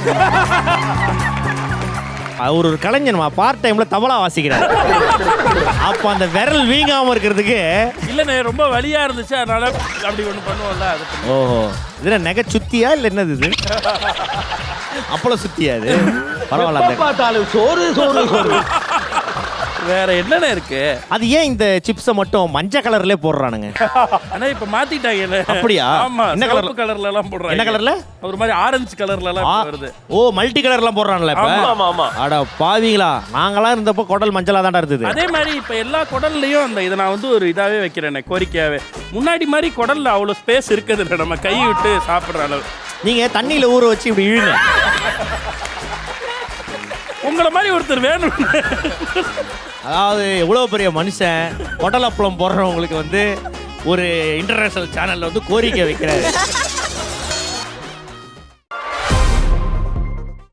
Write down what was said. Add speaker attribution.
Speaker 1: அவர் ஒரு கலைஞன்மா பார்ட் டைம்ல தபலா வாசிக்கிறார். அப்ப அந்த விரல் வீங்காம இருக்கிறதுக்கு
Speaker 2: இல்லைண்ணே ரொம்ப வலியா இருந்துச்சு அதனால அப்படி ஒன்று பண்ணுவோம்ல அது
Speaker 1: ஓஹோ. இதுல நகை சுத்தியா இல்ல என்னது இது? அப்பள சுத்தியா இது? பரவாயில்ல அந்த-
Speaker 3: பார்த்தாலும் சோறு சோறு சோறு.
Speaker 2: வேற என்னண்ணே இருக்கு?
Speaker 1: அது ஏன் இந்த சிப்ஸை மட்டும் மஞ்சள் கலர்ல போடுறானுங்க?
Speaker 2: ஆனா இப்ப மாத்திட்டாங்கல்ல.
Speaker 1: அப்படியா?
Speaker 2: ஆமா
Speaker 1: என்ன?
Speaker 2: கலர்? கலர்ல எல்லாம் போடுறாங்க.
Speaker 1: என்ன கலர்ல?
Speaker 2: ஒரு மாதிரி ஆரஞ்சு கலர்ல எல்லாம் வருது.
Speaker 1: ஓ மல்டி கலர்லாம் போடுறான்ல இப்ப?
Speaker 2: ஆமா,
Speaker 3: ஆமா
Speaker 1: அட பாவிங்களா நாங்களாம் இருந்தப்போ குடல் மஞ்சளா தான்டா இருந்தது.
Speaker 2: அதே மாதிரி இப்ப எல்லா குடல்லையும் அந்த இதை நான் வந்து ஒரு இதாவே வைக்கிறேன் கோரிக்கையாவே. முன்னாடி மாதிரி குடல்ல அவ்வளவு ஸ்பேஸ் இருக்குது இல்லை நம்ம கை விட்டு சாப்பிடுற அளவு.
Speaker 1: நீங்க தண்ணியில ஊற வச்சு இப்படி இழுங்க.
Speaker 2: உங்களை மாதிரி ஒருத்தர் வேணும்
Speaker 1: அதாவது எவ்வளோ பெரிய மனுஷன் குடல் போடுறவங்களுக்கு வந்து ஒரு இன்டர்நேஷ்னல் சேனலில் வந்து கோரிக்கை வைக்கிறாரு.